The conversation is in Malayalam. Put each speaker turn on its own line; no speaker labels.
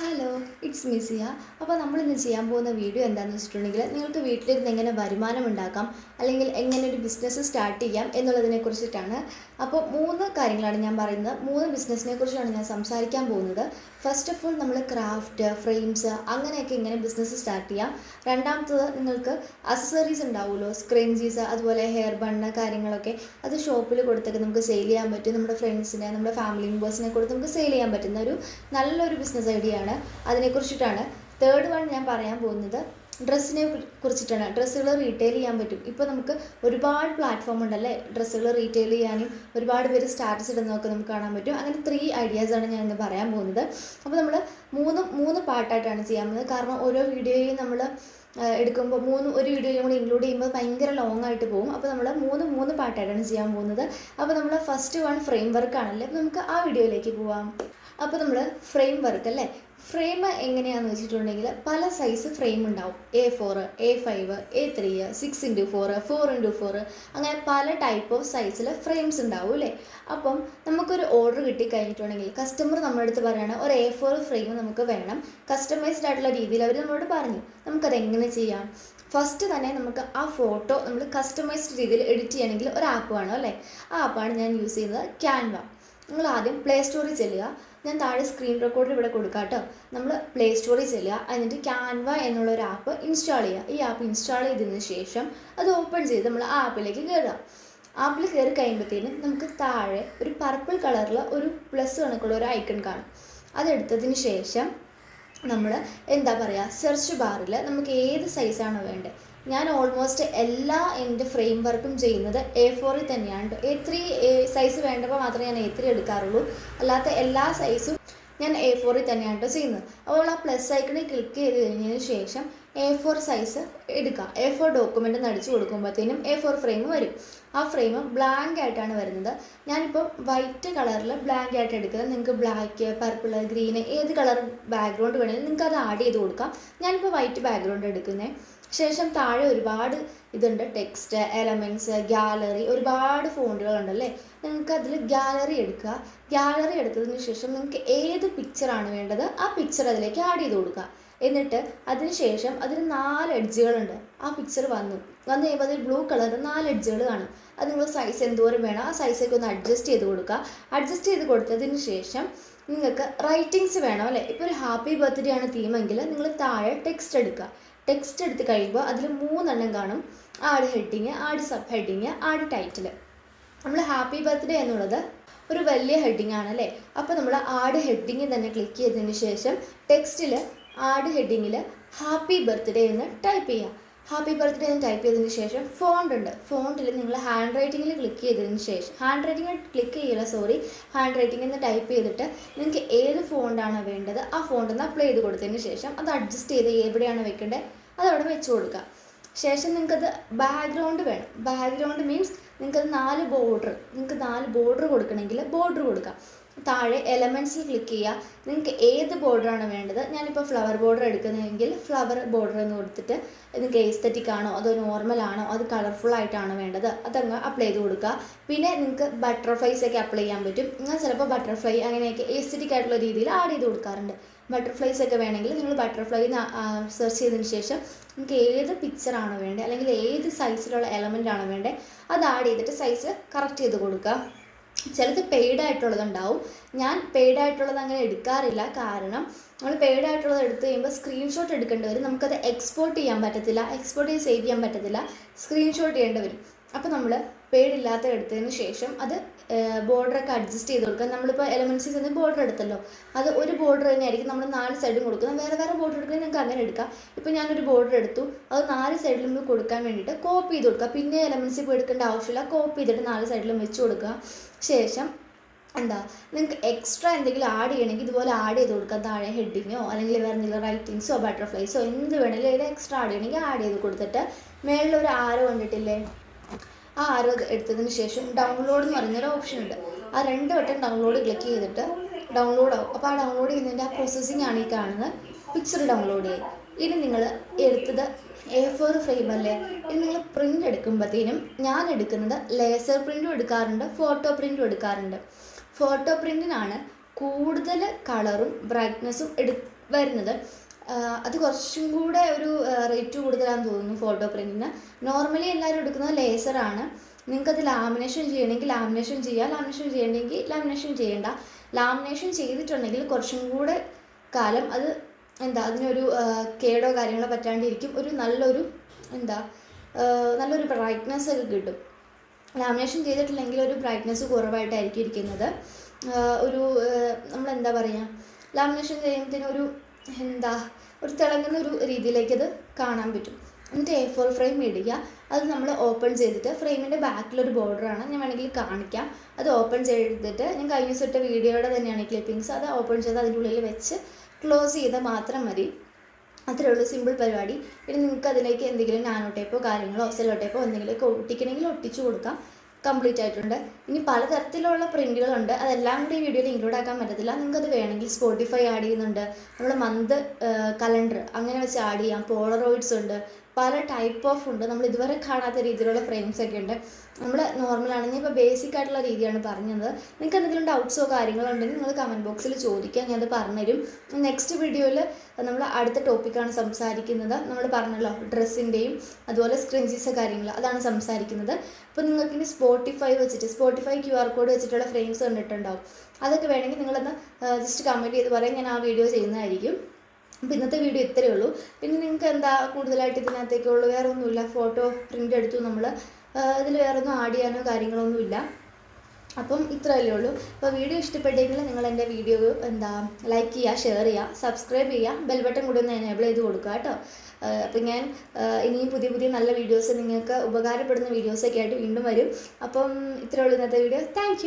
ഹലോ ഇറ്റ്സ് മിസിയ അപ്പോൾ നമ്മൾ ഇന്ന് ചെയ്യാൻ പോകുന്ന വീഡിയോ എന്താണെന്ന് വെച്ചിട്ടുണ്ടെങ്കിൽ നിങ്ങൾക്ക് വീട്ടിലിരുന്ന് എങ്ങനെ വരുമാനം ഉണ്ടാക്കാം അല്ലെങ്കിൽ എങ്ങനെ ഒരു ബിസിനസ് സ്റ്റാർട്ട് ചെയ്യാം എന്നുള്ളതിനെ കുറിച്ചിട്ടാണ്. അപ്പോൾ മൂന്ന് കാര്യങ്ങളാണ് ഞാൻ പറയുന്നത്. മൂന്ന് ബിസിനസ്സിനെ കുറിച്ചാണ് ഞാൻ സംസാരിക്കാൻ പോകുന്നത്. ഫസ്റ്റ് ഓഫ് ഓൾ നമ്മൾ ക്രാഫ്റ്റ് ഫ്രെയിംസ് അങ്ങനെയൊക്കെ ഇങ്ങനെ ബിസിനസ് സ്റ്റാർട്ട് ചെയ്യാം. രണ്ടാമത്തത് നിങ്ങൾക്ക് അസസറീസ് ഉണ്ടാവുമല്ലോ സ്ക്രഞ്ചീസ് അതുപോലെ ഹെയർ ബണ്ണ് കാര്യങ്ങളൊക്കെ അത് ഷോപ്പിൽ കൊടുത്തൊക്കെ നമുക്ക് സെയിൽ ചെയ്യാൻ പറ്റും. നമ്മുടെ ഫ്രണ്ട്സിനെ നമ്മുടെ ഫാമിലി മെമ്പേഴ്സിനെ കൊടുത്ത് നമുക്ക് സെയിൽ ചെയ്യാൻ പറ്റുന്ന ഒരു നല്ലൊരു ബിസിനസ് ഐഡിയ ആണ് അതിനെക്കുറിച്ചിട്ടാണ് തേർഡ് വൺ ഞാൻ പറയാൻ പോകുന്നത് ഡ്രസ്സിനെ കുറിച്ചിട്ടാണ്. ഡ്രസ്സുകൾ റീറ്റെയിൽ ചെയ്യാൻ പറ്റും. ഇപ്പോൾ നമുക്ക് ഒരുപാട് പ്ലാറ്റ്ഫോം ഉണ്ടല്ലേ? ഡ്രസ്സുകൾ റീറ്റെയിൽ ചെയ്യാനും ഒരുപാട് പേര് സ്റ്റാറ്റസ് ഇടുന്നതൊക്കെ നമുക്ക് കാണാൻ പറ്റും. അങ്ങനെ ത്രീ ഐഡിയാസാണ് ഞാൻ ഇന്ന് പറയാൻ പോകുന്നത്. അപ്പോൾ നമ്മൾ മൂന്ന് മൂന്ന് പാർട്ടായിട്ടാണ് ചെയ്യാൻ പോകുന്നത്. കാരണം ഓരോ വീഡിയോയും നമ്മൾ എടുക്കുമ്പോൾ മൂന്ന് ഒരു വീഡിയോയും കൂടി ഇൻക്ലൂഡ് ചെയ്യുമ്പോൾ ഭയങ്കര ലോങ് ആയിട്ട് പോകും. അപ്പോൾ നമ്മൾ മൂന്ന് മൂന്ന് പാർട്ടായിട്ടാണ് ചെയ്യാൻ പോകുന്നത്. അപ്പോൾ നമ്മൾ ഫസ്റ്റ് വൺ ഫ്രെയിം വർക്ക് ആണല്ലേ? അപ്പോൾ നമുക്ക് ആ വീഡിയോയിലേക്ക് പോവാം. അപ്പോൾ നമ്മൾ ഫ്രെയിം വർക്ക് അല്ലേ? ഫ്രെയിം എങ്ങനെയാണെന്ന് വെച്ചിട്ടുണ്ടെങ്കിൽ പല സൈസ് ഫ്രെയിം ഉണ്ടാവും. A four A five A three six into four four into four അങ്ങനെ പല ടൈപ്പ് ഓഫ് സൈസിൽ ഫ്രെയിംസ് ഉണ്ടാവും അല്ലേ അപ്പം നമുക്കൊരു ഓർഡർ കിട്ടിക്കഴിഞ്ഞിട്ടുണ്ടെങ്കിൽ കസ്റ്റമർ നമ്മുടെ അടുത്ത് പറയുകയാണ് ഒരു എ ഫോർ ഫ്രെയിം നമുക്ക് വേണം. കസ്റ്റമൈസ്ഡ് ആയിട്ടുള്ള രീതിയിൽ അവർ നമ്മളോട് പറഞ്ഞു. നമുക്കത് എങ്ങനെ ചെയ്യാം? ഫസ്റ്റ് തന്നെ നമുക്ക് ആ ഫോട്ടോ നമ്മൾ കസ്റ്റമൈസ്ഡ് രീതിയിൽ എഡിറ്റ് ചെയ്യണമെങ്കിൽ ഒരു ആപ്പ് വേണം അല്ലേ? ആ ആപ്പാണ് ഞാൻ യൂസ് ചെയ്യുന്നത് ക്യാൻവ നിങ്ങൾ ആദ്യം പ്ലേ സ്റ്റോറിൽ ചെല്ലുക. ഞാൻ താഴെ സ്ക്രീൻ റെക്കോർഡർ ഇവിടെ കൊടുക്കാം കേട്ടോ നമ്മൾ പ്ലേ സ്റ്റോറിൽ ചെല്ലുക. എന്നിട്ട് ക്യാൻവ എന്നുള്ള ഒരു ആപ്പ് ഇൻസ്റ്റാൾ ചെയ്യുക. ഈ ആപ്പ് ഇൻസ്റ്റാൾ ചെയ്തതിന് ശേഷം അത് ഓപ്പൺ ചെയ്ത് നമ്മൾ ആ ആപ്പിലേക്ക് കയറുക ആപ്പിൽ കയറി കഴിയുമ്പോഴത്തേനും നമുക്ക് താഴെ ഒരു പർപ്പിൾ കളറിൽ ഒരു പ്ലസ് കണക്കുള്ള ഒരു ഐക്കൺ കാണും. അതെടുത്തതിന് ശേഷം നമ്മൾ എന്താ പറയുക സെർച്ച് ബാറിൽ നമുക്ക് ഏത് സൈസാണോ വേണ്ടത്. ഞാൻ ഓൾമോസ്റ്റ് എല്ലാ എന്റെ ഫ്രെയിം വർക്കും ചെയ്യുന്നത് എ ഫോറിൽ തന്നെയാണ് എ ത്രീ സൈസ് വേണ്ടപ്പോൾ മാത്രമേ ഞാൻ എ ത്രീ എടുക്കാറുള്ളൂ. അല്ലാത്ത എല്ലാ സൈസും ഞാൻ എ ഫോറിൽ തന്നെയാണ് ചെയ്യുന്നത്. അപ്പോൾ ആ പ്ലസ് ഐക്കണിൽ ക്ലിക്ക് ചെയ്ത് കഴിഞ്ഞതിന് ശേഷം എ ഫോർ സൈസ് എടുക്കുക എ ഫോർ ഡോക്യുമെന്റ് നടിച്ചു കൊടുക്കുമ്പോഴത്തേനും എ ഫോർ ഫ്രെയിം വരും. ആ ഫ്രെയിം ബ്ലാങ്ക് ആയിട്ടാണ് വരുന്നത്. ഞാനിപ്പോൾ വൈറ്റ് കളറിൽ ബ്ലാങ്ക് ആയിട്ട് എടുക്കുന്നത്. നിങ്ങൾക്ക് ബ്ലാക്ക് പർപ്പിൾ ഗ്രീൻ ഏത് കളർ ബാക്ക്ഗ്രൗണ്ട് വേണമെങ്കിലും നിങ്ങൾക്ക് അത് ആഡ് ചെയ്ത് കൊടുക്കാം. ഞാനിപ്പോൾ വൈറ്റ് ബാക്ക്ഗ്രൗണ്ട് എടുക്കുന്നത് ശേഷം താഴെ ഒരുപാട് ഇതുണ്ട് ടെക്സ്റ്റ് എലമെന്റ്സ് ഗാലറി ഒരുപാട് ഫോണ്ടുകളുണ്ടല്ലേ നിങ്ങൾക്ക് അതിൽ ഗാലറി എടുക്കുക. ഗാലറി എടുത്തതിന് ശേഷം നിങ്ങൾക്ക് ഏത് പിക്ചറാണ് വേണ്ടത് ആ പിക്ചർ അതിലേക്ക് ആഡ് ചെയ്ത് കൊടുക്കുക. എന്നിട്ട് അതിന് ശേഷം അതിന് നാല് എഡ്ജുകളുണ്ട് ആ പിക്ചർ വന്നു. വന്നു കഴിയുമ്പോൾ അതിൽ ബ്ലൂ കളർ നാല് എഡ്ജുകൾ കാണും. അത് നിങ്ങൾ സൈസ് എന്തോരം വേണം ആ സൈസൊക്കെ ഒന്ന് അഡ്ജസ്റ്റ് ചെയ്ത് കൊടുക്കുക. അഡ്ജസ്റ്റ് ചെയ്ത് കൊടുത്തതിന് ശേഷം നിങ്ങൾക്ക് റൈറ്റിങ്സ് വേണം അല്ലേ? ഇപ്പോൾ ഒരു ഹാപ്പി ബർത്ത്ഡേ ആണ് തീമെങ്കിൽ നിങ്ങൾ താഴെ ടെക്സ്റ്റ് എടുക്കുക. ടെക്സ്റ്റ് എടുത്ത് കഴിയുമ്പോൾ അതിൽ മൂന്നെണ്ണം കാണും. Add heading add sub heading add title നമ്മൾ ഹാപ്പി ബർത്ത്ഡേ എന്നുള്ളത് ഒരു വലിയ ഹെഡിങ് ആണല്ലേ അപ്പോൾ നമ്മൾ ആഡ് ഹെഡിങ് തന്നെ ക്ലിക്ക് ചെയ്തതിന് ശേഷം ടെക്സ്റ്റിൽ ആഡ് ഹെഡിങ്ങിൽ ഹാപ്പി ബർത്ത്ഡേ എന്ന് ടൈപ്പ് ചെയ്യുക ഹാപ്പി ബർത്ത്ഡേ എന്ന് ടൈപ്പ് ചെയ്തതിന് ശേഷം ഫോണ്ട് ഉണ്ട്. ഫോണ്ടിൽ നിങ്ങൾ ഹാൻഡ് റൈറ്റിങ്ങിൽ ക്ലിക്ക് ചെയ്തതിന് ശേഷം ഹാൻഡ് റൈറ്റിങ്ങിൽ ക്ലിക്ക് ചെയ്യില്ല സോറി ഹാൻഡ് റൈറ്റിംഗ് എന്ന് ടൈപ്പ് ചെയ്തിട്ട് നിങ്ങൾക്ക് ഏത് ഫോണ്ടാണ് വേണ്ടത് ആ ഫോണ്ട് ഒന്ന് അപ്ലൈ ചെയ്ത് കൊടുത്തതിന് ശേഷം അത് അഡ്ജസ്റ്റ് ചെയ്ത് എവിടെയാണ് വെക്കേണ്ടത് അത് അവിടെ വെച്ച് കൊടുക്കുക ശേഷം നിങ്ങൾക്കത് ബാക്ക്ഗ്രൗണ്ട് വേണം. ബാക്ക്ഗ്രൗണ്ട് മീൻസ് നിങ്ങൾക്കത് നാല് ബോർഡർ നിങ്ങൾക്ക് നാല് ബോർഡർ കൊടുക്കണമെങ്കിൽ ബോർഡർ കൊടുക്കാം. താഴെ എലമെന്റ്സിൽ ക്ലിക്ക് ചെയ്യുക. നിങ്ങൾക്ക് ഏത് ബോർഡറാണ് വേണ്ടത്? ഞാനിപ്പോൾ ഫ്ലവർ ബോർഡർ എടുക്കുന്നതെങ്കിൽ ഫ്ലവർ ബോർഡർ എന്ന് കൊടുത്തിട്ട് നിങ്ങൾക്ക് എസ്തറ്റിക് ആണോ അതോ നോർമൽ ആണോ അത് കളർഫുൾ ആയിട്ടാണോ വേണ്ടത്? അതങ്ങ് അപ്ലൈ ചെയ്ത് കൊടുക്കുക. പിന്നെ നിങ്ങൾക്ക് ബട്ടർഫ്ലൈസ് ഒക്കെ അപ്ലൈ ചെയ്യാൻ പറ്റും. ഞാൻ ചിലപ്പോൾ ബട്ടർഫ്ലൈ അങ്ങനെയൊക്കെ എസ്തറ്റിക് ആയിട്ടുള്ള രീതിയിൽ ആഡ് ചെയ്ത് കൊടുക്കാറുണ്ട്. ബട്ടർഫ്ലൈസ് ഒക്കെ വേണമെങ്കിൽ നിങ്ങൾ ബട്ടർഫ്ലൈ സെർച്ച് ചെയ്തതിന് ശേഷം നിങ്ങൾക്ക് ഏത് പിക്ചറാണോ വേണ്ടത് അല്ലെങ്കിൽ ഏത് സൈസിലുള്ള എലമെന്റ് ആണോ വേണ്ടത് അത് ആഡ് ചെയ്തിട്ട് സൈസ് കറക്റ്റ് ചെയ്ത് കൊടുക്കുക. ചിലത് പെയ്ഡ് ആയിട്ടുള്ളതുണ്ടാവും. ഞാൻ പെയ്ഡ് ആയിട്ടുള്ളത് അങ്ങനെ എടുക്കാറില്ല. കാരണം നമ്മൾ പെയ്ഡ് ആയിട്ടുള്ളത് എടുത്തു കഴിയുമ്പോൾ സ്ക്രീൻഷോട്ട് എടുക്കേണ്ടി വരും. നമുക്കത് എക്സ്പോർട്ട് ചെയ്യാൻ പറ്റത്തില്ല. എക്സ്പോർട്ട് ചെയ്ത് സേവ് ചെയ്യാൻ പറ്റത്തില്ല. സ്ക്രീൻഷോട്ട് ചെയ്യേണ്ടി വരും. അപ്പോൾ നമ്മൾ പേടില്ലാത്ത എടുത്തതിന് ശേഷം അത് ബോർഡറൊക്കെ അഡ്ജസ്റ്റ് ചെയ്ത് കൊടുക്കുക. നമ്മളിപ്പോൾ എലമെൻസിൽ നിന്ന് ബോർഡർ എടുത്തല്ലോ. അത് ഒരു ബോർഡർ തന്നെയായിരിക്കും നമ്മൾ നാല് സൈഡും കൊടുക്കുന്നത്. വേറെ വേറെ ബോർഡർ എടുക്കുന്നത് നിങ്ങൾക്ക് അങ്ങനെ എടുക്കാം. ഇപ്പോൾ ഞാനൊരു ബോർഡർ എടുത്തു. അത് നാല് സൈഡിലും കൊടുക്കാൻ വേണ്ടിയിട്ട് കോപ്പി ചെയ്ത് കൊടുക്കുക. പിന്നെ എലമെൻസിൽ പോയി എടുക്കേണ്ട ആവശ്യമില്ല. കോപ്പി ചെയ്തിട്ട് നാല് സൈഡിലും വെച്ച് കൊടുക്കുക. ശേഷം എന്താ നിങ്ങൾക്ക് എക്സ്ട്രാ എന്തെങ്കിലും ആഡ് ചെയ്യണമെങ്കിൽ ഇതുപോലെ ആഡ് ചെയ്ത് കൊടുക്കാം താഴെ ഹെഡിങ്ങോ അല്ലെങ്കിൽ വേറെ എന്തെങ്കിലും റൈറ്റിങ്സോ ബട്ടർഫ്ലൈസോ എന്ത് വേണമെങ്കിലും അതിൽ എക്സ്ട്രാ ആഡ് ചെയ്യണമെങ്കിൽ ആഡ് ചെയ്ത് കൊടുത്തിട്ട് മേളിൽ ഒരു ആരോ കണ്ടിട്ടില്ലേ? ആ ആരോ എടുത്തതിന് ശേഷം ഡൗൺലോഡ് എന്ന് പറയുന്നൊരു ഓപ്ഷൻ ഉണ്ട്. ആ രണ്ട് വട്ടം ഡൗൺലോഡ് ക്ലിക്ക് ചെയ്തിട്ട് ഡൗൺലോഡ് ആവും. അപ്പോൾ ആ ഡൗൺലോഡ് ചെയ്യുന്നതിന്റെ ആ പ്രോസസ്സിംഗ് ആണ് ഈ കാണുന്നത്. പിക്ചർ ഡൗൺലോഡ് ചെയ്യും. ഇനി നിങ്ങൾ എടുത്തത് എ ഫോർ ഫ്രെയിം അല്ലേ? ഇനി നിങ്ങൾ പ്രിന്റ് എടുക്കുമ്പോഴത്തേനും ഞാൻ എടുക്കുന്നത് ലേസർ പ്രിന്റും എടുക്കാറുണ്ട് ഫോട്ടോ പ്രിന്റും എടുക്കാറുണ്ട്. ഫോട്ടോ പ്രിന്റിനാണ് കൂടുതൽ കളറും ബ്രൈറ്റ്നസ്സും എടു വരുന്നത്. അത് കുറച്ചും കൂടെ ഒരു റേറ്റ് കൂടുതലാണെന്ന് തോന്നുന്നു ഫോട്ടോ പ്രിന്റിന് നോർമലി എല്ലാവരും എടുക്കുന്നത് ലേസറാണ് നിങ്ങൾക്കത് ലാമിനേഷൻ ചെയ്യണമെങ്കിൽ ലാമിനേഷൻ ചെയ്യാം. ലാമിനേഷൻ ചെയ്യണമെങ്കിൽ ലാമിനേഷൻ ചെയ്യേണ്ട. ലാമിനേഷൻ ചെയ്തിട്ടുണ്ടെങ്കിൽ കുറച്ചും കൂടെ കാലം അത് എന്താ അതിനൊരു കേടോ കാര്യങ്ങളോ പറ്റാണ്ടിരിക്കും. ഒരു നല്ലൊരു എന്താ നല്ലൊരു ബ്രൈറ്റ്നസ് ഒക്കെ കിട്ടും. ലാമിനേഷൻ ചെയ്തിട്ടില്ലെങ്കിൽ ഒരു ബ്രൈറ്റ്നസ് കുറവായിട്ടായിരിക്കും ഇരിക്കുന്നത്. ഒരു നമ്മൾ എന്താ പറയുക ലാമിനേഷൻ ചെയ്യുമ്പോഴത്തേനും ഒരു എന്താ ഒരു തിളങ്ങുന്ന ഒരു രീതിയിലേക്ക് അത് കാണാൻ പറ്റും. എന്നിട്ട് എ ഫോർ ഫ്രെയിം ഇടുക. അത് നമ്മൾ ഓപ്പൺ ചെയ്തിട്ട് ഫ്രെയിമിന്റെ ബാക്കിലൊരു ബോർഡറാണ് ഞാൻ വേണമെങ്കിൽ കാണിക്കാം. അത് ഓപ്പൺ ചെയ്തിട്ട് ഞാൻ കഴിഞ്ഞ ദിവസം ഇട്ട വീഡിയോയുടെ തന്നെയാണ് ക്ലിപ്പിങ്സ് അത് ഓപ്പൺ ചെയ്ത് അതിന്റെ ഉള്ളിൽ വെച്ച് ക്ലോസ് ചെയ്താൽ മാത്രം മതി. അത്രേ ഉള്ളൂ സിമ്പിൾ പരിപാടി. ഇനി നിങ്ങൾക്ക് അതിലേക്ക് എന്തെങ്കിലും നാനോ ടേപ്പോ കാര്യങ്ങളോ സെല്ലോ ടേപ്പോ എന്തെങ്കിലുമൊക്കെ ഒട്ടിക്കണമെങ്കിൽ ഒട്ടിച്ചു കൊടുക്കാം. കംപ്ലീറ്റ് ആയിട്ടുണ്ട്. ഇനി പലതരത്തിലുള്ള പ്രിന്റുകളുണ്ട് അതെല്ലാം കൂടി ഈ വീഡിയോയിൽ ഇൻക്ലൂഡ് ആക്കാൻ പറ്റത്തില്ല. നിങ്ങൾക്ക് അത് വേണമെങ്കിൽ സ്പോട്ടിഫൈ ആഡ് ചെയ്യുന്നുണ്ട്. നമ്മൾ മന്ത് കലണ്ടർ അങ്ങനെ വെച്ച് ആഡ് ചെയ്യാം. പോളറോയിഡ്സ് ഉണ്ട്. പല ടൈപ്പ് ഓഫ് ഉണ്ട്. നമ്മൾ ഇതുവരെ കാണാത്ത രീതിയിലുള്ള ഫ്രെയിംസ് ഒക്കെ ഉണ്ട്. നമ്മൾ നോർമലാണെങ്കിൽ ഇപ്പോൾ ബേസിക് ആയിട്ടുള്ള രീതിയാണ് പറഞ്ഞത്. നിങ്ങൾക്ക് എന്തെങ്കിലും ഡൗട്ട്സോ കാര്യങ്ങളോ ഉണ്ടെങ്കിൽ നിങ്ങൾ കമന്റ് ബോക്സിൽ ചോദിക്കുക ഞാനത് പറഞ്ഞുതരും. നെക്സ്റ്റ് വീഡിയോയിൽ നമ്മൾ അടുത്ത ടോപ്പിക്കാണ് സംസാരിക്കുന്നത്. നമ്മൾ പറഞ്ഞല്ലോ ഡ്രസ്സിന്റെയും അതുപോലെ സ്ക്രിഞ്ചീസ് കാര്യങ്ങൾ. അതാണ് സംസാരിക്കുന്നത്. അപ്പോൾ നിങ്ങൾക്ക് ഇനി സ്പോട്ടിഫൈ വെച്ചിട്ട് സ്പോട്ടിഫൈ ക്യു ആർ കോഡ് വെച്ചിട്ടുള്ള ഫ്രെയിംസ് കണ്ടിട്ടുണ്ടാവും. അതൊക്കെ വേണമെങ്കിൽ നിങ്ങളൊന്ന് ജസ്റ്റ് കമന്റ് ചെയ്ത് പറയാം. ഞാൻ ആ വീഡിയോ ചെയ്യുന്നതായിരിക്കും. അപ്പോൾ ഇന്നത്തെ വീഡിയോ ഇത്രയേ ഉള്ളൂ. പിന്നെ നിങ്ങൾക്ക് എന്താ കൂടുതലായിട്ട് ഇതിനകത്തേക്കുള്ളൂ വേറെ ഒന്നുമില്ല ഫോട്ടോ പ്രിന്റ് എടുത്തു നമ്മൾ ഇതിൽ വേറെ ഒന്നും ആഡ് ചെയ്യാനോ കാര്യങ്ങളൊന്നുമില്ല അപ്പം ഇത്രയല്ലേ ഉള്ളൂ. അപ്പോൾ വീഡിയോ ഇഷ്ടപ്പെട്ടെങ്കിൽ നിങ്ങൾ എന്റെ വീഡിയോ എന്താ ലൈക്ക് ചെയ്യുക ഷെയർ ചെയ്യുക സബ്സ്ക്രൈബ് ചെയ്യുക ബെൽ ബട്ടൺ കൂടി ഒന്ന് എനേബിൾ ചെയ്ത് കൊടുക്കുക കേട്ടോ. അപ്പം ഞാൻ ഇനിയും പുതിയ പുതിയ നല്ല വീഡിയോസ് നിങ്ങൾക്ക് ഉപകാരപ്പെടുന്ന വീഡിയോസൊക്കെ ആയിട്ട് വീണ്ടും വരും. അപ്പം ഇത്രയേ ഉള്ളൂ ഇന്നത്തെ വീഡിയോ. താങ്ക്